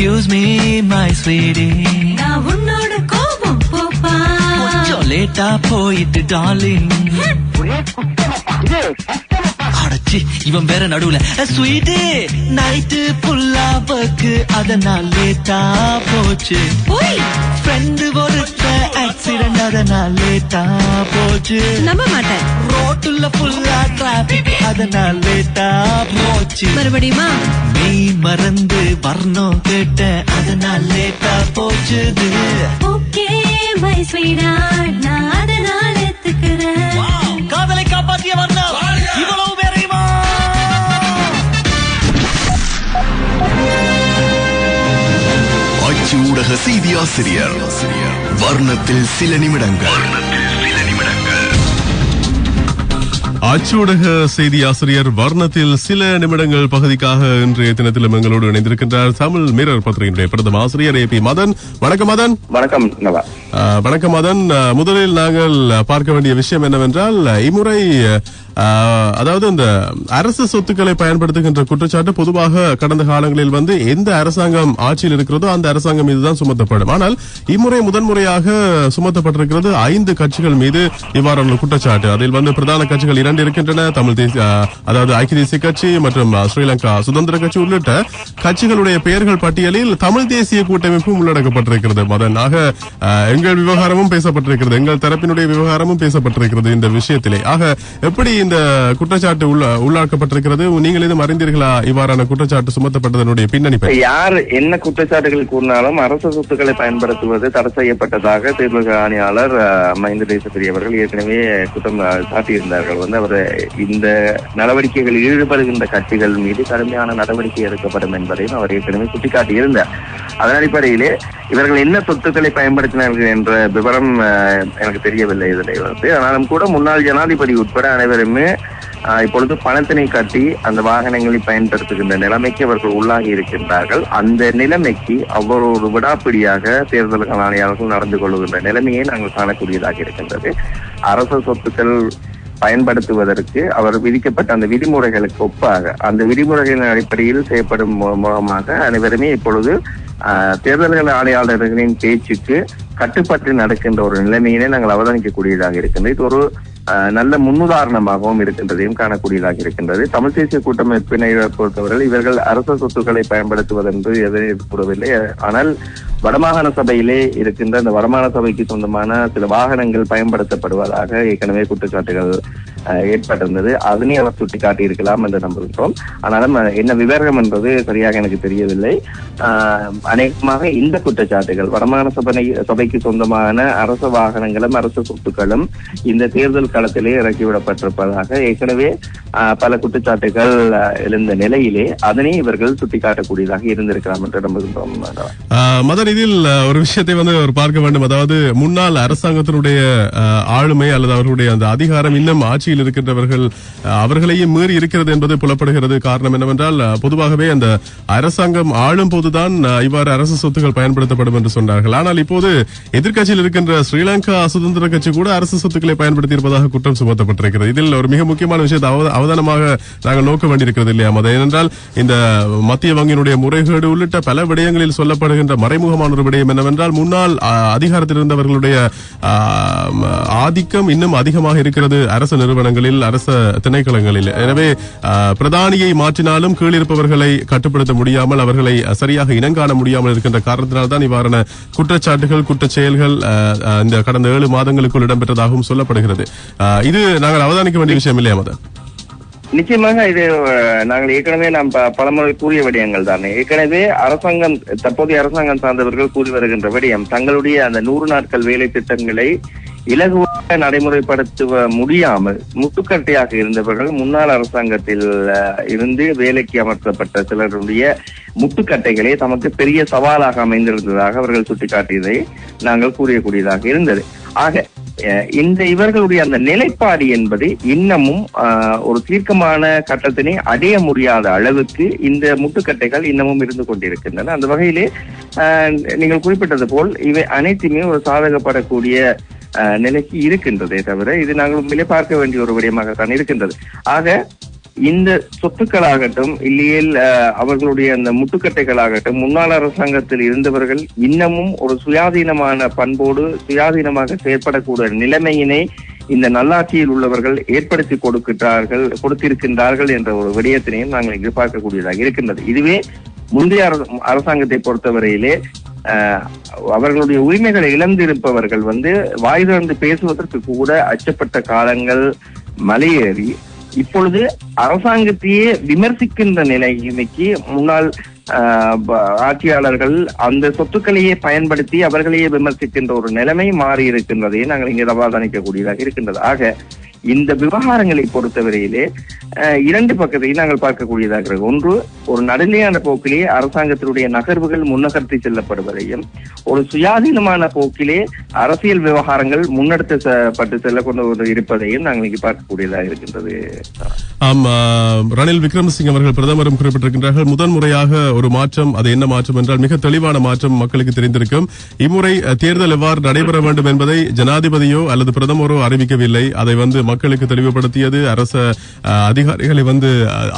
Excuse me my sweetie நான் உன்னோட கோபம் போப்பா. கொஞ்சம் லேட்டா போயிட்டு டார்லிங் அடச்சி இவன் வேற நடுவுல. ஸ்வீட்டு நைட்டு ஃபுல்லா ஒர்க்கு அதனால் லேட்டா போச்சு. ஃப்ரெண்டு ஒருத்த ஆக்சிடென்ட் அதனால் லேட்டா போச்சு. நம்ப மாட்டேன். ரோட்டுல ஃபுல்லா டிராபிக் அதனால் லேட்டா போச்சு. மறுபடியுமா? நீ மறந்து வரணும் கேட்ட அதனால் லேட்டா போச்சுது. ஓகே மை ஸ்வீடா நான் அதனால ஏத்துக்கிறேன். காதலை காப்பாற்றிய வர்ணம். அச்சு ஊடக செய்தி ஆசிரியர். வர்ணத்தில் சில நிமிடங்கள். அச்சூடக செய்தி ஆசிரியர் வர்ணத்தில் சில நிமிடங்கள் பகுதிக்காக இன்றைய தினத்திலும் எங்களோடு இணைந்திருக்கின்றார் தமிழ் மிரர் பத்திரிகையினுடைய பிரதம ஆசிரியர் ஏ பி மதன். வணக்கம் மதன். வணக்கம் வணக்கம் மதன். முதலில் நாங்கள் பார்க்க வேண்டிய விஷயம் என்னவென்றால் இம்முறை அதாவது இந்த அரசு சொத்துக்களை பயன்படுத்துகின்ற குற்றச்சாட்டு பொதுவாக கடந்த காலங்களில் வந்து எந்த அரசாங்கம் ஆட்சியில் இருக்கிறதோ அந்த அரசாங்கம் மீதுதான் சுமத்தப்படும். ஆனால் இம்முறை முதன்முறையாக சுமத்தப்பட்டிருக்கிறது ஐந்து கட்சிகள் மீது இவ்வாறான குற்றச்சாட்டு. அதில் வந்து பிரதான கட்சிகள் இரண்டு இருக்கின்றன. தமிழ் தேசிய அதாவது ஐக்கிய தேசிய கட்சி மற்றும் ஸ்ரீலங்கா சுதந்திர கட்சி உள்ளிட்ட கட்சிகளுடைய பெயர்கள் பட்டியலில் தமிழ் தேசிய கூட்டமைப்பும் உள்ளடக்கப்பட்டிருக்கிறது மதனாக எங்கள் விவகாரமும் பேசப்பட்டிருக்கிறது. எங்கள் தரப்பினுடைய விவகாரமும் பேசப்பட்டிருக்கிறது இந்த விஷயத்திலே. ஆக எப்படி இந்த குற்றச்சாட்டு உள்ள உள்ளாக்கப்பட்டிருக்கிறது? நீங்கள் எதுவும் அறிந்தீர்களா? இவ்வாறான குற்றச்சாட்டு சுமத்தப்பட்டதனுடைய பின்னணி யார் என்ன குற்றச்சாட்டுகள் கூறினாலும் அரசு சொத்துக்களை பயன்படுத்துவது தடை செய்யப்பட்டதாக தேர்தல் ஆணையாளர் அஹ், மஹிந்த தேசப்பிரி அவர்கள் ஏற்கனவே குற்றம் சாட்டியிருந்தார்கள். வந்து அவர் இந்த நடவடிக்கைகளில் ஈடுபடுகின்ற கட்சிகள் மீது கடுமையான நடவடிக்கை எடுக்கப்படும் என்பதையும் அவர் ஏற்கனவே சுட்டிக்காட்டியிருந்தார். அதன் அடிப்படையிலே இவர்கள் என்ன சொத்துக்களை பயன்படுத்தினார்கள் என்ற விவரம் எனக்கு தெரியவில்லை இதில் வந்து. ஆனாலும் கூட முன்னாள் ஜனாதிபதி உட்பட அனைவருமே இப்பொழுது பணத்தினை கட்டி அந்த வாகனங்களை பயன்படுத்துகின்ற நிலைமைக்கு அவர்கள் உள்ளாகி இருக்கின்றார்கள். அந்த நிலைமைக்கு அவ்வளவு ஒரு விடாப்பிடியாக தேர்தல் ஆணையாளர்கள் நடந்து கொள்கின்ற நிலைமையை நாங்கள் காணக்கூடியதாக இருக்கின்றது. அரசு சொத்துக்கள் பயன்படுத்துவதற்கு அவர் விதிக்கப்பட்ட அந்த விதிமுறைகளுக்கு ஒப்பாக அந்த விதிமுறைகளின் அடிப்படையில் செய்யப்படும் மூலமாக அனைவருமே இப்பொழுது தேர்தல்கள் ஆணையாளர்களின் பேச்சுக்கு கட்டுப்பட்டு நடக்கின்ற ஒரு நிலைமையினை நாங்கள் அவதானிக்கக்கூடியதாக இருக்கின்றது. இது ஒரு நல்ல முன்னுதாரணமாகவும் இருக்கின்றதையும் காணக்கூடியதாக இருக்கின்றது. தமிழ் தேசிய கூட்டமைப்பினை பொறுத்தவரை இவர்கள் அரச சொத்துக்களை பயன்படுத்துவதென்று எதையும் கூறவில்லை. ஆனால் வடமாகாண சபையிலே இருக்கின்ற அந்த வடமாகாண சபைக்கு சொந்தமான சில வாகனங்கள் பயன்படுத்தப்படுவதாக ஏற்கனவே குற்றச்சாட்டுகள் ஏற்பட்டிருந்தது. அதனை அவர் சுட்டிக்காட்டி இருக்கலாம் என்று நம்புகின்றோம். ஆனாலும் என்ன விவரம் என்பது சரியாக எனக்கு தெரியவில்லை. ஆஹ், அநேகமாக இந்த குற்றச்சாட்டுகள் வடமாகாண சபை சபைக்கு சொந்தமான அரசு வாகனங்களும் அரசு சொத்துக்களும் இந்த தேர்தல் களத்திலே இறக்கிவிடப்பட்டிருப்பதாக ஏற்கனவே பல குற்றச்சாட்டுகள் எழுந்த நிலையிலே அதனை இவர்கள் சுட்டிக்காட்டக்கூடியதாக இருந்திருக்கலாம் என்று நம்புகின்றோம் மதன் இதில் ஒரு விஷயத்தை வந்து அவர் பார்க்க வேண்டும். அதாவது முன்னாள் அரசாங்கத்தினுடைய ஆளுமை அல்லது அவர்களுடைய அந்த அதிகாரம் இன்னும் ஆட்சியில் இருக்கின்றவர்கள் அவர்களையும் மீறி இருக்கிறது என்பது புலப்படுகிறது. காரணம் என்னவென்றால் பொதுவாகவே அந்த அரசாங்கம் ஆளும் போதுதான் இவ்வாறு அரசு சொத்துக்கள் பயன்படுத்தப்படும் என்று சொன்னார்கள். ஆனால் இப்போது எதிர்க்கட்சியில் இருக்கின்ற ஸ்ரீலங்கா சுதந்திர கட்சி கூட அரசு சொத்துக்களை பயன்படுத்தி இருப்பதாக குற்றம் சுமத்தப்பட்டிருக்கிறது? இதில் ஒரு மிக முக்கியமான விஷயத்தை அவ- அவதானமாக நாங்கள் நோக்க வேண்டியிருக்கிறது இல்லையா அது ஏனென்றால் இந்த மத்திய வங்கியினுடைய முறைகேடு உள்ளிட்ட பல விடயங்களில் சொல்லப்படுகின்ற மறைமுகமான ஒரு விடயம் என்னவென்றால் முன்னாள் அதிகாரத்தில் இருந்தவர்களுடைய ஆதிக்கம் இன்னும் அதிகமாக இருக்கிறது அரசு நிறுவனங்களில் அரச திணைக்களங்களில். எனவே பிரதானியை மாற்றினாலும் கீழிருப்பவர்களை கட்டுப்படுத்த முடியாமல் அவர்களை சரியாக இனங்காண முடியாமல் இருக்கின்ற காரணத்தினால்தான் இவ்வாறான குற்றச்சாட்டுகள் குற்றச்செயல்கள் இந்த கடந்த ஏழு மாதங்களுக்குள் இடம்பெற்றதாகவும் சொல்லப்படுகிறது. இது நாங்கள் அவதானிக்க வேண்டிய விஷயம் இல்லையா மதன்? நிச்சயமாக இது நாங்கள் ஏற்கனவே நாம் பலமுறை கூறிய விடயங்கள் தான். ஏற்கனவே அரசாங்கம் தற்போதைய அரசாங்கம் சார்ந்தவர்கள் கூறி வருகின்ற விடயம் தங்களுடைய அந்த நூறு நாட்கள் வேலை திட்டங்களை இலகுவாக நடைமுறைப்படுத்த முடியாமல் முட்டுக்கட்டையாக இருந்தவர்கள் முன்னாள் அரசாங்கத்தில் இருந்து வேலைக்கு அமர்த்தப்பட்ட சிலருடைய முட்டுக்கட்டைகளே தமக்கு பெரிய சவாலாக அமைந்திருந்ததாக அவர்கள் சுட்டிக்காட்டியதை நாங்கள் கூறியக்கூடியதாக இருந்தது. ஆக இந்த இவர்களுடைய அந்த நிலைப்பாடு என்பது இன்னமும் ஆஹ், ஒரு தீர்க்கமான கட்டத்தினை அடைய முடியாத அளவுக்கு இந்த முட்டுக்கட்டைகள் இன்னமும் இருந்து கொண்டிருக்கின்றன. அந்த வகையிலே ஆஹ், நீங்கள் குறிப்பிட்டது போல் இவை அனைத்துமே ஒரு சாதகப்படக்கூடிய ஆஹ், நிலைக்கு இருக்கின்றதே தவிர இது நாங்கள் உண்மையிலே பார்க்க வேண்டிய ஒரு விடயமாகத்தான் இருக்கின்றது. ஆக இந்த சொத்துக்களாகட்டும் இல்லையில் அஹ், அவர்களுடைய அந்த முட்டுக்கட்டைகளாகட்டும் முன்னாள் அரசாங்கத்தில் இருந்தவர்கள் இன்னமும் ஒரு சுயாதீனமான பண்போடு சுயாதீனமாக செயற்படக்கூடிய நிலைமையினை இந்த நல்லாட்சியில் உள்ளவர்கள் ஏற்படுத்தி கொடுக்கிறார்கள் கொடுத்திருக்கின்றார்கள் என்ற ஒரு விடயத்தினையும் நாங்கள் எதிர்பார்க்கக்கூடியதாக இருக்கின்றது. இதுவே முந்தைய அரச- அரசாங்கத்தை பொறுத்தவரையிலே அவர்களுடைய உரிமைகளை இழந்திருப்பவர்கள் வந்து வாய் திறந்து பேசுவதற்கு கூட அச்சப்பட்ட காலங்கள் மலையேறி இப்பொழுது அரசாங்கத்தையே விமர்சிக்கின்ற நிலைமைக்கு முன்னாள் ஆஹ், ஆட்சியாளர்கள் அந்த சொத்துக்களையே பயன்படுத்தி அவர்களையே விமர்சிக்கின்ற ஒரு நிலைமை மாறி இருக்கின்றதை நாங்கள் இங்கே அவதானிக்கக்கூடியதாக இருக்கின்றது. ஆக இந்த விவகாரங்களை பொறுத்தவரையிலே இரண்டு பக்கத்தையும் நாங்கள் பார்க்கக்கூடியதாக இருக்கிறது. ஒன்று ஒரு நடுநிலையான போக்கிலே அரசாங்கத்தினுடைய நகர்வுகள் முன்னகர்த்தி செல்லப்படுவதையும் ஒரு சுயாதீனமான போக்கிலே அரசியல் விவகாரங்கள் முன்னெடுத்து செல்ல கொண்டு இருப்பதையும் நாங்கள் இங்கு பார்க்கக்கூடியதாக இருக்கின்றது. ஆமா ரணில் விக்ரமசிங்க அவர்கள் பிரதமரும் குறிப்பிட்டிருக்கின்றார்கள் முதன் முறையாக ஒரு மாற்றம் அது என்ன மாற்றம் என்றால் மிக தெளிவான மாற்றம் மக்களுக்கு தெரிந்திருக்கும். இம்முறை தேர்தல் எவ்வாறு நடைபெற வேண்டும் என்பதை ஜனாதிபதியோ அல்லது பிரதமரோ அறிவிக்கவில்லை. அதை வந்து மக்களுக்கு தெளிவுபடுத்தியது. அரச அதிகாரிகளை வந்து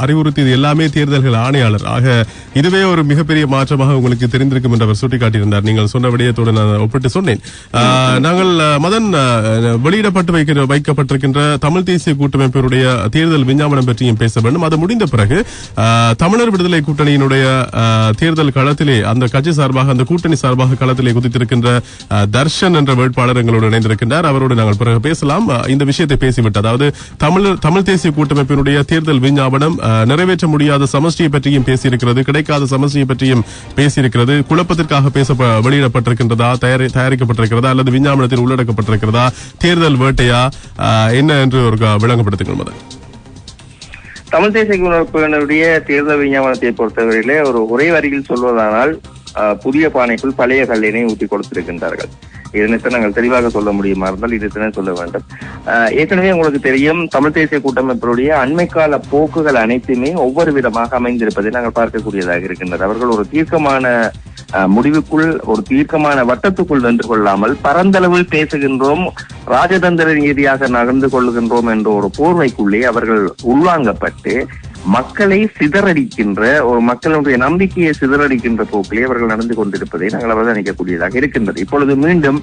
அறிவுறுத்தியது எல்லாமே தேர்தல்கள் ஆணையாளர். ஆக இதுவே ஒரு மிகப்பெரிய மாற்றமாக உங்களுக்கு தெரிந்திருக்கும் என்று அவர் சுட்டிக்காட்டியிருந்தார். நீங்கள் சொன்ன விடயத்தோடு நான் ஒப்பிட்டு சொன்னேன். நாங்கள் மதன் வெளியிடப்பட்டு வைக்கிற வைக்கப்பட்டிருக்கின்ற தமிழ் தேசிய கூட்டமைப்பினுடைய தேர்தல் விஞ்ஞாபனம் பற்றியும் பேச வேண்டும். அது முடிந்த பிறகு தமிழர் விடுதலை கூட்டணியினுடைய தேர்தல் களத்திலே அந்த கட்சி சார்பாக அந்த கூட்டணி சார்பாக களத்திலே குதித்திருக்கின்ற தர்ஷன் என்ற வேட்பாளர் எங்களோடு இணைந்திருக்கின்றார். அவரோடு நாங்கள் பிறகு பேசலாம். இந்த விஷயத்தை பேசி பேசிவிட்டு அதாவது தமிழ் தமிழ் தேசிய கூட்டமைப்பினுடைய தேர்தல் விஞ்ஞாபனம் நிறைவேற்ற முடியாத சமஷ்டியை பற்றியும் பேசியிருக்கிறது கிடைக்காத சமஷ்டியை பற்றியும் பேசியிருக்கிறது குழப்பத்திற்காக பேச வெளியிடப்பட்டிருக்கின்றதா தயாரிக்கப்பட்டிருக்கிறதா அல்லது விஞ்ஞாபனத்தில் உள்ளடக்கப்பட்டிருக்கிறதா தேர்தல் வேட்டையா என்ன என்று ஒரு விளங்கப்படுத்துங்கள் மதன். தமிழ் தேசிய குழுவினருடைய தேர்தல் விஞ்ஞாபனத்தை பொறுத்தவரையிலே ஒரு ஒரே வரியில் சொல்வதானால் புதிய பானைக்குள் பழைய கல்லினை ஊற்றி கொடுத்திருக்கின்றார்கள். இதனைத்தான் நாங்கள் தெளிவாக சொல்ல முடியுமா இருந்தால் இதைத்தான் சொல்ல வேண்டும். ஏற்கனவே உங்களுக்கு தெரியும் தமிழ் தேசிய கூட்டமைப்பினுடைய அண்மைக்கால போக்குகள் அனைத்துமே ஒவ்வொரு விதமாக அமைந்திருப்பதை நாங்கள் பார்க்கக்கூடியதாக இருக்கின்றது. அவர்கள் ஒரு தீர்க்கமான அஹ், முடிவுக்குள் ஒரு தீர்க்கமான வட்டத்துக்குள் நின்று கொள்ளாமல் பரந்தளவில் பேசுகின்றோம் ராஜதந்திர ரீதியாக நகர்ந்து கொள்ளுகின்றோம் என்ற ஒரு போர்வைக்குள்ளே அவர்கள் உள்வாங்கப்பட்டு மக்களை சிதறடிக்கின்ற ஒரு மக்களுடைய நம்பிக்கையை சிதறடிக்கின்ற போக்கிலே அவர்கள் நடந்து கொண்டிருப்பதை நாங்கள் அவதானிக்கக்கூடியதாக இருக்கின்றது. இப்பொழுது மீண்டும்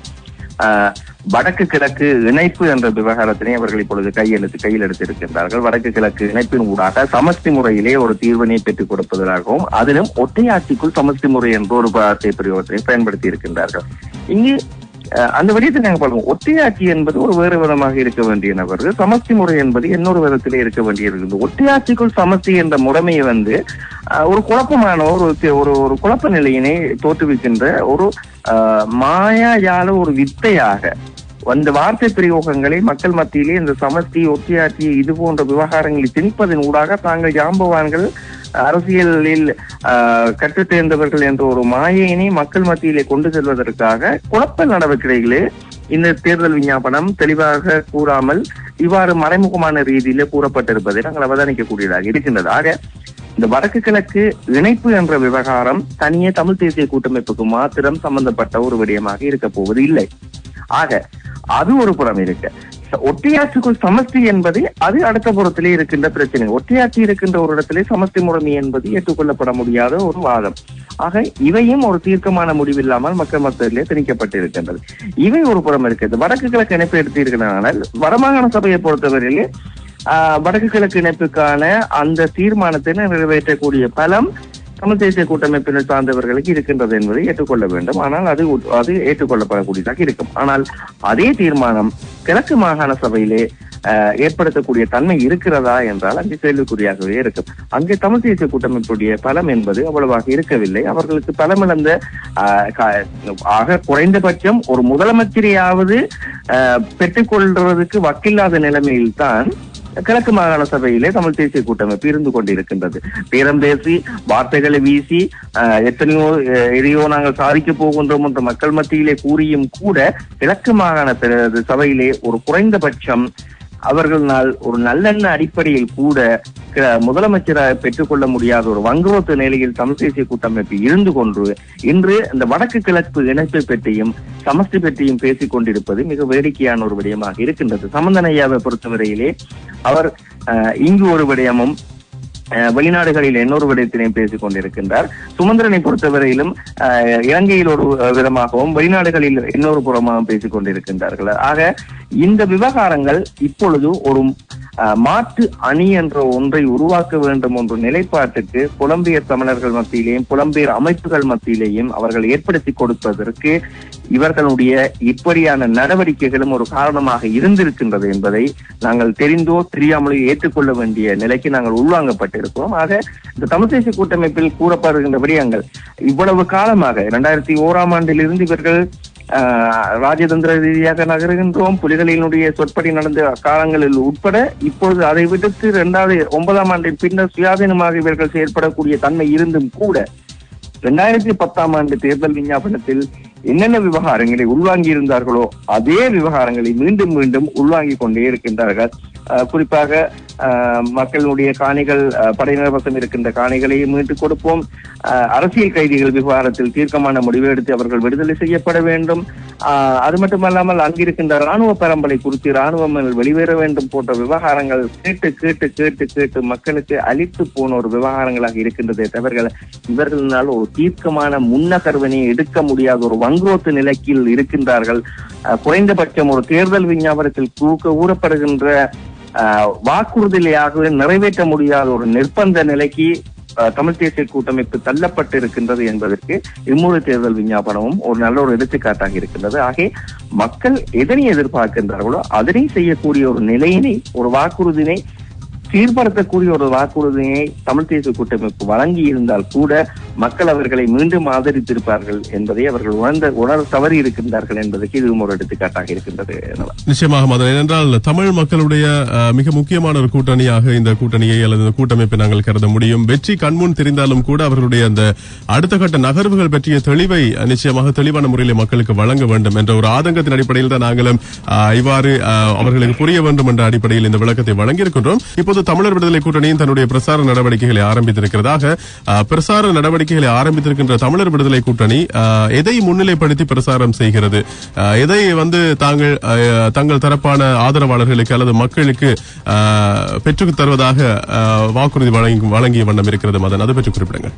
ஆஹ், வடக்கு கிழக்கு இணைப்பு என்ற விவகாரத்தினை அவர்கள் இப்பொழுது கையெழுத்து கையில் எடுத்திருக்கின்றார்கள். வடக்கு கிழக்கு இணைப்பின் ஊடாக சமஸ்தி முறையிலே ஒரு தீர்வினை பெற்றுக் கொடுப்பதாகவும் அதிலும் ஒற்றையாட்சிக்குள் சமஸ்தி முறை என்ற ஒரு வார்த்தை பிரயோகத்தினை பயன்படுத்தி இருக்கின்றார்கள். இங்கு அந்த விடயத்தை நாங்கள் பார்ப்போம் ஒற்றையாட்சி என்பது ஒரு வேறு விதமாக இருக்க வேண்டிய நபர். சமஸ்தி முறை என்பது இன்னொரு விதத்திலே இருக்க வேண்டியது ஒட்டியாட்சிக்குள் சமஸ்தி என்ற முறைமையை வந்து ஒரு குழப்பமான ஒரு ஒரு ஒரு குழப்ப நிலையினை தோற்றுவிக்கின்ற ஒரு மாயாஜால ஒரு வித்தையாக அந்த வார்த்தை பிரயோகங்களை மக்கள் மத்தியிலே இந்த சமஸ்தி ஒத்தியாட்சி இது போன்ற விவகாரங்களை திணிப்பதன் ஊடாக தாங்கள் ஜாம்பவான்கள் அரசியலில் ஆஹ், கற்றுத் தேர்ந்தவர்கள் என்ற ஒரு மாயையினை மக்கள் மத்தியிலே கொண்டு செல்வதற்காக குழப்ப நடவடிக்கைகளே இந்த தேர்தல் விஞ்ஞாபனம் தெளிவாக கூறாமல் இவ்வாறு மறைமுகமான ரீதியிலே கூறப்பட்டிருப்பதை நாங்கள் அவதானிக்கக்கூடியதாக இருக்கின்றது. ஆக இந்த வடக்கு கிழக்கு இணைப்பு என்ற விவகாரம் தனியே தமிழ் தேசிய கூட்டமைப்புக்கு மாத்திரம் சம்பந்தப்பட்ட ஒரு விடயமாக இருக்க போவது இல்லை ஆக அது ஒரு புறம் இருக்கு. ஒட்டியாற்றுக்குள் சமஸ்தி என்பது அது அடுத்த புறத்திலே இருக்கின்ற பிரச்சனை. ஒட்டியாற்றி இருக்கின்ற ஒரு இடத்திலே சமஸ்தி முறைமை என்பது ஏற்றுக்கொள்ளப்பட முடியாத ஒரு வாதம். ஆக இவையும் ஒரு தீர்க்கமான முடிவில்லாமல் மக்கள் மத்தியிலே திணிக்கப்பட்டிருக்கின்றது. இவை ஒரு புறம் இருக்கிறது. வடக்கு கிழக்கு இணைப்பு எடுத்திருக்கிறானால் வடமாகாண சபையை பொறுத்தவரையிலே வடக்கு கிழக்கு இணைப்புக்கான அந்த தீர்மானத்தை நிறைவேற்றக்கூடிய பலம் தமிழ் தேசிய கூட்டமைப்பினர் சார்ந்தவர்களுக்கு இருக்கின்றது என்பதை ஏற்றுக்கொள்ள வேண்டும். ஆனால் அது அது ஏற்றுக்கொள்ளப்படக்கூடியதாக இருக்கும். ஆனால் அதே தீர்மானம் கிழக்கு மாகாண சபையிலே ஏற்படுத்தக்கூடிய தன்மை இருக்கிறதா என்றால் அங்கே கேள்விக்குறியாகவே இருக்கும். அங்கே தமிழ் தேசிய கூட்டமைப்புடைய பலம் என்பது அவ்வளவாக இருக்கவில்லை. அவர்களுக்கு பலமிழந்த ஆக குறைந்தபட்சம் ஒரு முதலமைச்சரையாவது ஆஹ், பெற்றுக்கொள்றதுக்கு வக்கில்லாத நிலைமையில்தான் கிழக்கு மாகாண சபையிலே தமிழ் தேசிய கூட்டமைப்பு இருந்து கொண்டிருக்கின்றது. பேரம் பேசி வார்த்தைகளை வீசி எத்தனையோ அஹ், எதையோ நாங்கள் சாதிக்க போகின்றோம் என்று மக்கள் மத்தியிலே கூறியும் கூட கிழக்கு மாகாண சபையிலே ஒரு குறைந்தபட்சம் அவர்களால் ஒரு நல்லெண்ண அடிப்படையில் கூட க- முதலமைச்சராக பெற்றுக்கொள்ள முடியாத ஒரு வங்குரோத்து நிலையில் தமிழ் தேசிய கூட்டமைப்பு இருந்து கொண்டு இன்று இந்த வடக்கு கிழக்கு இணைப்பை பற்றியும் சமஸ்தி பற்றியும் பேசிக் கொண்டிருப்பது மிக வேடிக்கையான ஒரு விடயமாக இருக்கின்றது. சம்பந்தனையாவை பொறுத்தவரையிலே அவர் இங்கு ஒரு விடயமும் வெளிநாடுகளில் இன்னொரு விடயத்தினையும் பேசிக் கொண்டிருக்கின்றார். சுமந்திரனை பொறுத்தவரையிலும் இலங்கையில் ஒரு விதமாகவும் வெளிநாடுகளில் இன்னொரு புறமாகவும் பேசிக் கொண்டிருக்கின்றார்கள். ஆக இந்த விவகாரங்கள் இப்பொழுது ஒரு மாற்று அணி என்ற ஒன்றை உருவாக்க வேண்டும் என்ற நிலைப்பாட்டுக்கு புலம்பெயர் தமிழர்கள் மத்தியிலேயும் புலம்பெயர் அமைப்புகள் மத்தியிலேயும் அவர்கள் ஏற்படுத்தி கொடுப்பதற்கு இவர்களுடைய இப்படியான நடவடிக்கைகளும் ஒரு காரணமாக இருந்திருக்கின்றது என்பதை நாங்கள் தெரிந்தோ தெரியாமலோ ஏற்றுக்கொள்ள வேண்டிய நிலைக்கு நாங்கள் உள்வாங்கப்பட்டிருக்கிறோம். ஆக இந்த தமிழ் தேசிய கூட்டமைப்பில் கூறப்படுகின்ற விடயங்கள் இவ்வளவு காலமாக இரண்டாயிரத்தி ஓராம் ஆண்டிலிருந்து இவர்கள் ராஜதந்திர ரீதியாக நகருகின்றோம். புலிகளினுடைய சொற்படி நடந்த காலங்களில் உட்பட இப்பொழுது அதை விடுத்து இரண்டாவது ஒன்பதாம் ஆண்டின் பின்னர் சுயாதீனமாக இவர்கள் செயற்படக்கூடிய தன்மை இருந்தும் கூட இரண்டாயிரத்தி பத்தாம் ஆண்டு தேர்தல் விஞ்ஞாபனத்தில் என்னென்ன விவகாரங்களை உள்வாங்கி இருந்தார்களோ அதே விவகாரங்களை மீண்டும் மீண்டும் உள்வாங்கி கொண்டே இருக்கின்றார்கள். குறிப்பாக மக்களுடைய காணிகள் படையினர் வசம் இருக்கின்ற காணிகளை மீட்டுக் கொடுப்போம். அரசியல் கைதிகள் விவகாரத்தில் தீர்க்கமான முடிவு எடுத்து அவர்கள் விடுதலை செய்யப்பட வேண்டும். அது மட்டுமல்லாமல் அங்கிருக்கின்ற ராணுவ பரம்பரை குறித்து ராணுவம் வெளியேற வேண்டும் போன்ற விவகாரங்கள் கேட்டு கேட்டு கேட்டு கேட்டு மக்களுக்கு அழித்து போன ஒரு விவகாரங்களாக இருக்கின்றதே தவிர இவர்களால் ஒரு தீர்க்கமான முன்னகர்வனை எடுக்க முடியாத ஒரு வங்குரோத்து நிலைக்கில் இருக்கின்றார்கள். குறைந்தபட்சம் ஒரு தேர்தல் விஞ்ஞாபனத்தில் கூக்க ஊறப்படுகின்ற வாக்குறுதியாக நிறைவேற்ற முடியாத ஒரு நிர்பந்த நிலைக்கு தமிழ் தேசிய கூட்டமைப்பு தள்ளப்பட்டு இருக்கின்றது என்பதற்கு இம்முறை தேர்தல் விஞ்ஞாபனமும் ஒரு நல்ல ஒரு எடுத்துக்காட்டாக இருக்கின்றது. ஆகிய மக்கள் எதனை எதிர்பார்க்கின்றார்களோ அதனை செய்யக்கூடிய ஒரு நிலையினை ஒரு வாக்குறுதினை சீர்படுத்தக்கூடிய ஒரு வாக்குறுதியை தமிழ் தேசிய கூட்டமைப்பு வழங்கி இருந்தால் கூட மக்கள் அவர்களை மீண்டும் ஆதரித்திருப்பார்கள் என்பதை அவர்கள் உணர்ந்த உணர தவறி இருக்கின்றார்கள் என்பதற்கு இதுவும் ஒரு எடுத்துக்காட்டாக இருக்கின்றது நிச்சயமாக மதன் ஏனென்றால் தமிழ் மக்களுடைய மிக முக்கியமான ஒரு கூட்டணியாக இந்த கூட்டணியை அல்லது இந்த கூட்டமைப்பை நாங்கள் கருத முடியும். வெற்றி கண்முன் தெரிந்தாலும் கூட அவர்களுடைய அந்த அடுத்த கட்ட நகர்வுகள் பற்றிய தெளிவை நிச்சயமாக தெளிவான முறையில் மக்களுக்கு வழங்க வேண்டும் என்ற ஒரு ஆதங்கத்தின் அடிப்படையில் தான் நாங்களும் இவ்வாறு அவர்களுக்கு புரிய வேண்டும் என்ற அடிப்படையில் இந்த விளக்கத்தை வழங்கியிருக்கின்றோம். இப்போது தமிழர் விடுதலை கூட்டணியும் தன்னுடைய பிரசார நடவடிக்கைகளை ஆரம்பித்திருக்கிறதாக பிரசார நடவடிக்கைகளை ஆரம்பித்திருக்கின்ற தமிழர் விடுதலை கூட்டணி எதை முன்னிலைப்படுத்தி பிரசாரம் செய்கிறது? எதை வந்து தாங்கள் தங்கள் தரப்பான ஆதரவாளர்களுக்கு அல்லது மக்களுக்கு பெற்றுத் தருவதாக வாக்குறுதி வழங்கி வழங்கிய வண்ணம் இருக்கிறது மதன். அதை பற்றி குறிப்பிடுங்க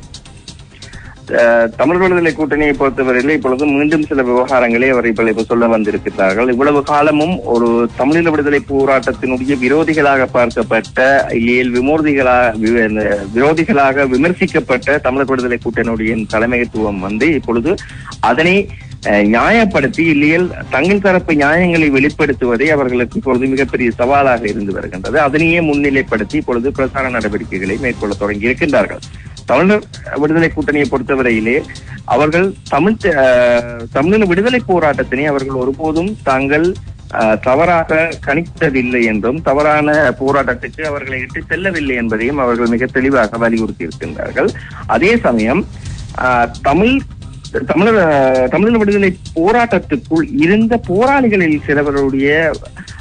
தமிழ் விடுதலை கூட்டணியை பொறுத்தவரையில் இப்பொழுது மீண்டும் சில விவகாரங்களை அவர் இப்பொழுது சொல்ல வந்திருக்கிறார்கள். இவ்வளவு காலமும் ஒரு தமிழீழ விடுதலை போராட்டத்தினுடைய விரோதிகளாக பார்க்கப்பட்ட இல்லையில் விமோதிகளாக விரோதிகளாக விமர்சிக்கப்பட்ட தமிழர் விடுதலை கூட்டணியுடைய தலைமைத்துவம் வந்து இப்பொழுது அதனை நியாயப்படுத்தி இல்லையில் தங்கள் தரப்பு நியாயங்களை வெளிப்படுத்துவதே அவர்களுக்கு இப்பொழுது மிகப்பெரிய சவாலாக இருந்து வருகின்றது. அதனையே முன்னிலைப்படுத்தி இப்பொழுது பிரசார நடவடிக்கைகளை மேற்கொள்ள தொடங்கி இருக்கின்றார்கள் தமிழர் விடுதலை கூட்டணியை பொறுத்தவரையிலே அவர்கள் தமிழ் த- அஹ், விடுதலை போராட்டத்தினை அவர்கள் ஒருபோதும் தாங்கள் தவறாக கணித்ததில்லை என்றும் தவறான போராட்டத்துக்கு அவர்களை இட்டு செல்லவில்லை என்பதையும் அவர்கள் மிக தெளிவாக வலியுறுத்தி இருக்கின்றார்கள் அதே சமயம் தமிழ் தமிழர் அஹ், தமிழர் விடுதலை போராட்டத்துக்குள் இருந்த போராளிகளில் சிலவருடைய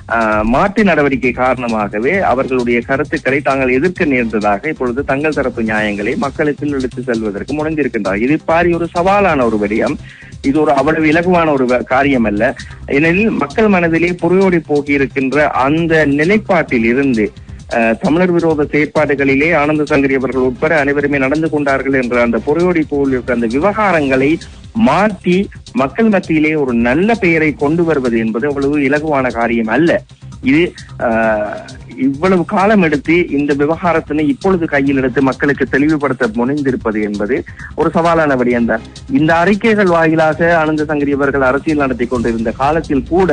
அஹ், மாற்று நடவடிக்கை காரணமாகவே அவர்களுடைய கருத்துக்களை தாங்கள் எதிர்க்க நேர்ந்ததாக இப்பொழுது தங்கள் தரப்பு நியாயங்களை மக்களுக்கு எடுத்து செல்வதற்கு முனைந்திருக்கின்றார் இது பாரி ஒரு சவாலான ஒரு விடயம். இது ஒரு அவ்வளவு இலகுவான ஒரு வ- காரியம் அல்ல ஏனெனில் மக்கள் மனதிலே புரியோடி போகி இருக்கின்ற அந்த நிலைப்பாட்டில் இருந்து தமிழர் விரோத செயற்பாடுகளிலே ஆனந்த சங்கரி அவர்கள் உட்பட அனைவருமே நடந்து கொண்டார்கள் என்ற அந்த பொறையோடி போல் இருக்கிற அந்த விவகாரங்களை மாற்றி மக்கள் மத்தியிலே ஒரு நல்ல பெயரை கொண்டு வருவது என்பது அவ்வளவு இலகுவான காரியம் அல்ல. இது இவ்வளவு காலம் எடுத்து இந்த விவகாரத்தினை இப்பொழுது கையில் எடுத்து மக்களுக்கு தெளிவுபடுத்த முனைந்திருப்பது என்பது ஒரு சவாலான விடயம்தான் இந்த அறிக்கைகள் வாயிலாக ஆனந்த சங்கரி அவர்கள் அரசியல் நடத்தி கொண்டிருந்த காலத்தில் கூட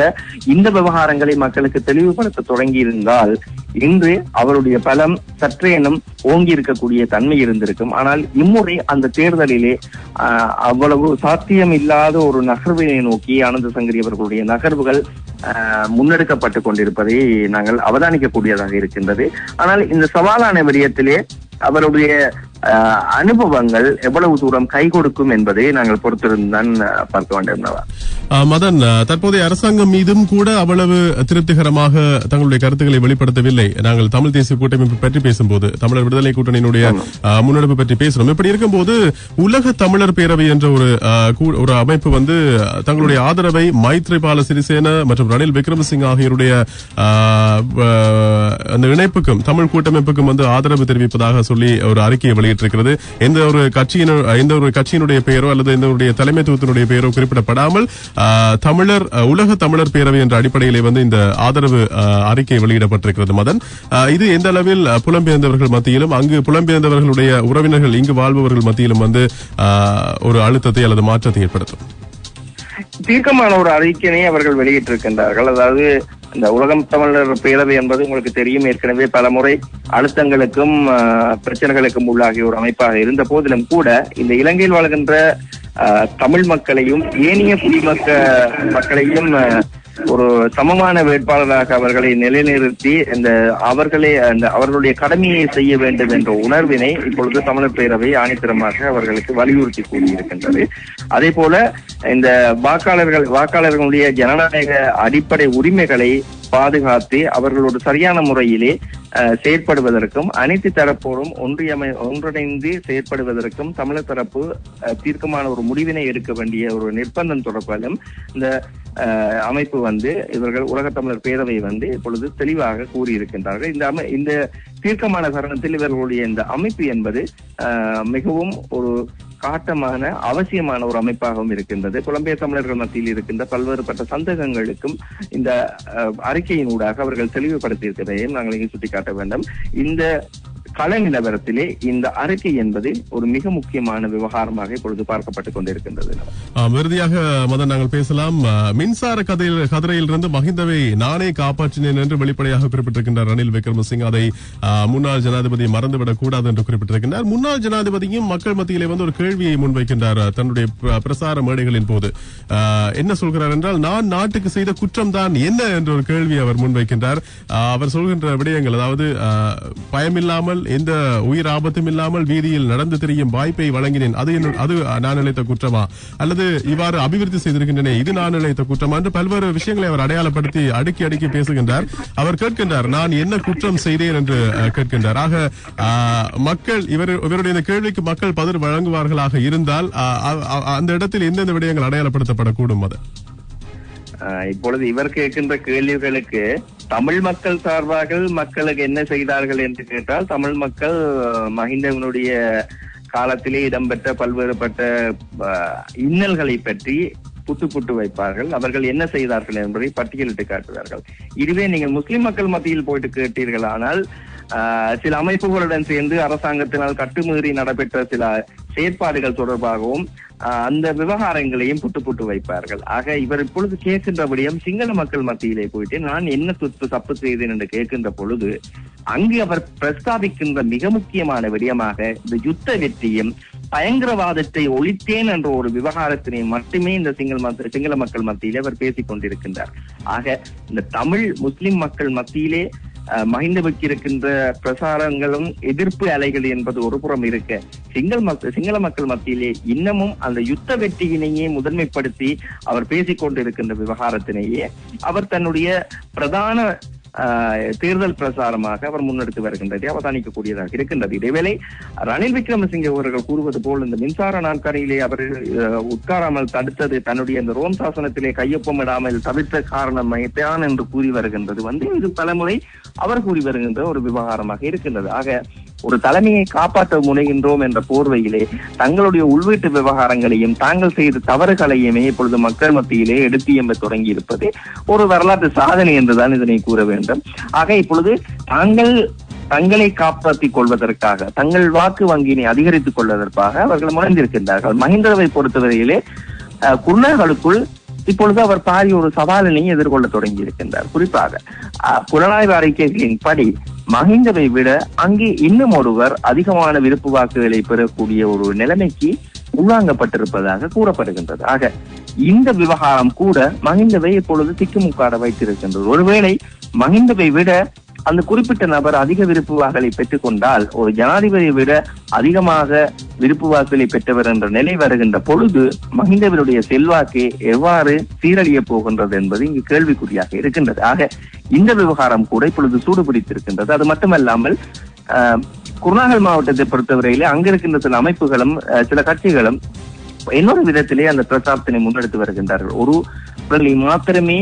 இந்த விவகாரங்களை மக்களுக்கு தெளிவுபடுத்த தொடங்கி இருந்தால் இன்று அவருடைய பலம் சற்றேனும் ஓங்கி இருக்கக்கூடிய தன்மை இருந்திருக்கும். ஆனால் இம்முறை அந்த தேர்தலிலே ஆஹ், அவ்வளவு சாத்தியம் இல்லாத ஒரு நகர்வினை நோக்கி ஆனந்த சங்கரி அவர்களுடைய நகர்வுகள் முன்னெடுக்கப்பட்டு கொண்டிருப்பதை நாங்கள் அவதானிக்கக்கூடியதாக இருக்கின்றது. ஆனால் இந்த சவாலான விடயத்திலே அவருடைய அனுபவங்கள் எவ்வளவு தூரம் கை கொடுக்கும் என்பதை நாங்கள் பொறுத்திருந்தான் பார்க்க வேண்டும் மதன் தற்போதைய அரசாங்கம் மீதும் கூட அவ்வளவு திருப்திகரமாக தங்களுடைய கருத்துக்களை வெளிப்படுத்தவில்லை. நாங்கள் தமிழ் தேசிய கூட்டமைப்பு பற்றி பேசும்போது தமிழர் விடுதலை கூட்டணியினுடைய முன்னெடுப்பு பற்றி பேசுறோம். இப்படி இருக்கும்போது உலக தமிழர் பேரவை என்ற ஒரு ஒரு அமைப்பு வந்து தங்களுடைய ஆதரவை மைத்ரிபால சிறிசேன மற்றும் ரணில் விக்ரமசிங் ஆகியோருடைய அந்த இணைப்புக்கும் தமிழ் கூட்டமைப்புக்கும் வந்து ஆதரவு தெரிவிப்பதாக சொல்லி ஒரு அறிக்கையை வெளியிட்டிருக்கிறது. எந்த ஒரு கட்சியின் எந்த ஒரு கட்சியினுடைய பெயரோ அல்லது எந்த ஒரு தலைமைத்துவத்தினுடைய பெயரோ குறிப்பிடப்படாமல் தமிழர் உலக தமிழர் பேரவை என்ற அடிப்படையிலே வந்து இந்த ஆதரவு அறிக்கை வெளியிடப்பட்டிருக்கிறது மதன். இது எந்த அளவில் புலம்பெயர்ந்தவர்கள் மத்தியிலும் அங்கு புலம்பெயர்ந்தவர்களுடைய உறவினர்கள் இங்கு வாழ்பவர்கள் மத்தியிலும் வந்து ஒரு அழுத்தத்தை அல்லது மாற்றத்தை ஏற்படுத்தும். தீர்க்கமான ஒரு அறிக்கையினை அவர்கள் வெளியிட்டிருக்கின்றார்கள். அதாவது இந்த உலகம் தமிழர் பேரவை என்பது உங்களுக்கு தெரியும். ஏற்கனவே பல முறை அழுத்தங்களுக்கும் பிரச்சனைகளுக்கும் உள்ளாகிய ஒரு அமைப்பாக இருந்த போதிலும் கூட இந்த இலங்கையில் வாழ்கின்ற ஆஹ், தமிழ் மக்களையும் ஏனைய குடிமக்க மக்களையும் ஒரு சமமான வேட்பாளராக அவர்களை நிலைநிறுத்தி இந்த அவர்களே அந்த அவர்களுடைய கடமையை செய்ய வேண்டும் என்ற உணர்வினை இப்பொழுது தமிழர் பேரவை ஆணித்தரமாக அவர்களுக்கு வலியுறுத்தி கூறியிருக்கின்றது. அதே போல இந்த வாக்காளர்கள் வாக்காளர்களுடைய ஜனநாயக அடிப்படை உரிமைகளை பாதுகாத்து அவர்களோடு சரியான முறையிலே செயற்படுவதற்கும் அனைத்து தரப்போரும் ஒன்றியமை ஒன்றிணைந்து செயற்படுவதற்கும் தமிழர் தரப்பு அஹ், தீர்க்கமான ஒரு முடிவினை எடுக்க வேண்டிய ஒரு நிர்பந்தம் தொடர்பாலும் இந்த அமைப்பு வந்து இவர்கள் உலக தமிழர் பேரவை வந்து இப்பொழுது தெளிவாக கூறியிருக்கின்றார்கள். இந்த அமை இந்த தீர்க்கமான தருணத்தில் இவர்களுடைய இந்த அமைப்பு என்பது மிகவும் ஒரு காட்டமான அவசியமான ஒரு அமைப்பாகவும் இருக்கின்றது. புலம்பெயர் தமிழர்கள் மத்தியில் இருக்கின்ற பல்வேறுபட்ட சந்தேகங்களுக்கும் இந்த அறிக்கையின் ஊடாக அவர்கள் தெளிவுபடுத்தியிருக்கிறதையும் நாங்கள் இங்கே சுட்டிக்காட்ட வேண்டும். இந்த கள நிலவரத்திலே இந்த அறிக்கை என்பது ஒரு மிக முக்கியமான விவகாரமாக இப்பொழுது பார்க்கப்பட்டுக் கொண்டிருக்கின்றது. இறுதியாக மதன் நாங்கள் பேசலாம். மின்சார கதையில் கதிரையிலிருந்து மஹிந்தவை நானே காப்பாற்றினேன் என்று வெளிப்படையாக குறிப்பிட்டிருக்கின்றார் ரணில் விக்ரமசிங் அதை முன்னாள் ஜனாதிபதி மறந்துவிடக் கூடாது என்று குறிப்பிட்டிருக்கின்றார். முன்னாள் ஜனாதிபதியும் மக்கள் மத்தியிலே வந்து ஒரு கேள்வியை முன்வைக்கின்றார் தன்னுடைய பிரசார மேடைகளின் போது. என்ன சொல்கிறார் என்றால் நான் நாட்டுக்கு செய்த குற்றம் தான் என்ன என்ற ஒரு கேள்வியை அவர் முன்வைக்கின்றார். அவர் சொல்கின்ற விடயங்கள் அதாவது பயமில்லாமல் எந்த உயிர் ஆபத்தும் இல்லாமல் வீதியில் நடந்து திரியும் வாய்ப்பை வழங்கினேன். அது அது நான் நினைத்த குற்றமா? அல்லது இவ்வாறு அபிவிருத்தி செய்திருக்கின்றனே இது நான் நினைத்த குற்றமா? என்று பல்வேறு விஷயங்களை அவர் அடையாளப்படுத்தி அடுக்கி அடுக்கி பேசுகின்றார். அவர் கேட்கின்றார் நான் என்ன குற்றம் செய்தேன்? என்று கேட்கின்றார். ஆக மக்கள் இவர் இவருடைய இந்த கேள்விக்கு மக்கள் பதில் வழங்குவார்களாக இருந்தால் அந்த இடத்தில் எந்தெந்த விடயங்கள் அடையாளப்படுத்தப்படக்கூடும் அது? இப்பொழுது இவர் கேட்கின்ற கேள்விகளுக்கு தமிழ் மக்கள் சார்பாக மக்களுக்கு என்ன செய்தார்கள் என்று கேட்டால் தமிழ் மக்கள் மஹிந்தவனுடைய காலத்திலே இடம்பெற்ற பல்வேறுபட்ட இன்னல்களை பற்றி புட்டு புட்டு வைப்பார்கள். அவர்கள் என்ன செய்தார்கள் என்பதை பட்டியலிட்டு காட்டுவார்கள். இதுவே நீங்கள் முஸ்லிம் மக்கள் மத்தியில் போயிட்டு கேட்டீர்கள். ஆனால் சில அமைப்புகளுடன் சேர்ந்து அரசாங்கத்தினால் கட்டுமீறி நடைபெற்ற சில செயற்பாடுகள் தொடர்பாகவும் ஆஹ், அந்த விவகாரங்களையும் புட்டு புட்டு வைப்பார்கள். ஆக இவர் இப்பொழுது கேட்கின்ற விடயம் சிங்கள மக்கள் மத்தியிலே போயிட்டு நான் என்ன சொத்து தப்பு செய்தேன் என்று கேட்கின்ற பொழுது அங்கு அவர் பிரஸ்தாபிக்கின்ற மிக முக்கியமான விடயமாக இந்த யுத்த வெற்றியும் பயங்கரவாதத்தை ஒழித்தேன் என்ற ஒரு விவகாரத்தினை மட்டுமே இந்த சிங்கள மக்கள் சிங்கள மக்கள் மத்தியிலே அவர் பேசிக் கொண்டிருக்கின்றார் ஆக இந்த தமிழ் முஸ்லிம் மக்கள் மத்தியிலே மஹிந்தவுக்கு இருக்கின்ற பிரசாரங்களும் எதிர்ப்பு அலைகள் என்பது ஒரு புறம் இருக்க. சிங்கள மக்கள் சிங்கள மக்கள் மத்தியிலே இன்னமும் அந்த யுத்த வெற்றியினையே முதன்மைப்படுத்தி அவர் பேசிக் கொண்டிருக்கின்ற விவகாரத்தினையே அவர் தன்னுடைய பிரதான தேர்தல் பிரசாரமாக அவர் முன்னெடுத்து வருகின்றதை அவதானிக்கக்கூடியதாக இருக்கின்றது. இதேவேளை ரணில் விக்ரமசிங்கே அவர்கள் கூறுவது போல் இந்த மின்சார நாற்காலியிலே அவர் உட்காராமல் தடுத்தது தன்னுடைய இந்த ரோம் சாசனத்திலே கையொப்பமிடாமல் தவிர்த்த காரணம் தான் என்று கூறி வருகின்றது. வந்து இது பலமுறை அவர் கூறி வருகின்ற ஒரு விவகாரமாக இருக்கின்றது. ஆக ஒரு தலைமையை காப்பாற்ற முனைகின்றோம் என்ற போர்வையிலே தங்களுடைய உள்வீட்டு விவகாரங்களையும் தாங்கள் செய்த தவறுகளையுமே இப்பொழுது மக்கள் மத்தியிலே எடுத்து எம்ப தொடங்கி இருப்பது ஒரு வரலாற்று சாதனை என்றுதான் இதனை கூற வேண்டும். வேண்டும். ஆக இப்பொழுது தாங்கள் தங்களை காப்பாற்றிக் கொள்வதற்காக தங்கள் வாக்கு வங்கியினை அதிகரித்துக் கொள்வதற்காக அவர்கள் முனைந்திருக்கின்றார்கள். மஹிந்தவை பொறுத்தவரையிலே அஹ், இப்பொழுது அவர் பாரி ஒரு சவாலினை எதிர்கொள்ள தொடங்கி இருக்கின்றார் குறிப்பாக புலனாய்வு அறிக்கைகளின் படி மஹிந்தவை விட அங்கே இன்னும் ஒருவர் அதிகமான விருப்பு வாக்குகளை பெறக்கூடிய ஒரு நிலைமைக்கு உள்வாங்கப்பட்டிருப்பதாக கூறப்படுகின்றது. ஆக இந்த விவகாரம் கூட மஹிந்தவை இப்பொழுது திக்குமுக்காட வைத்திருக்கின்றது. ஒருவேளை மஹிந்தவை விட அந்த குறிப்பிட்ட நபர் அதிக விருப்பு வாக்களை பெற்றுக் கொண்டால் ஒரு ஜனாதிபதியை விட அதிகமாக விருப்பு வாக்குகளை பெற்றவர் என்ற நிலை வருகின்ற பொழுது மஹிந்தவருடைய செல்வாக்கு எவ்வாறு சீரழிய போகின்றது என்பது இங்கு கேள்விக்குறியாக இருக்கின்றது. ஆக இந்த விவகாரம் கூட இப்பொழுது சூடுபிடித்திருக்கின்றது அது மட்டுமல்லாமல் ஆஹ், குருநாகல் மாவட்டத்தை பொறுத்தவரையிலே அங்க இருக்கின்ற சில அமைப்புகளும் சில கட்சிகளும் இன்னொரு விதத்திலே அந்த பிரசாப்தனை முன்னெடுத்து வருகின்றார்கள். ஒரு மாத்திரமே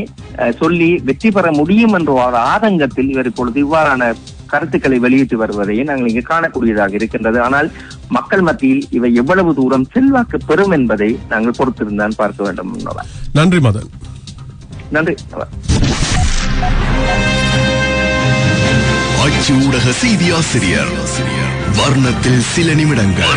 சொல்லி வெற்றி பெற முடியும் என்ற ஒரு ஆதங்கத்தில் இவர் இப்பொழுது இவ்வாறான கருத்துக்களை வெளியிட்டு வருவதையே நாங்கள் இங்கு காணக்கூடியதாக இருக்கின்றது. ஆனால் மக்கள் மத்தியில் இவை எவ்வளவு தூரம் செல்வாக்கு பெறும் என்பதை நாங்கள் பொறுத்திருந்தான் பார்க்க வேண்டும் என்பதால். நன்றி மதன். நன்றி ஆட்சி ஊடக செய்தி ஆசிரியர் வர்ணத்தில் சில நிமிடங்கள்.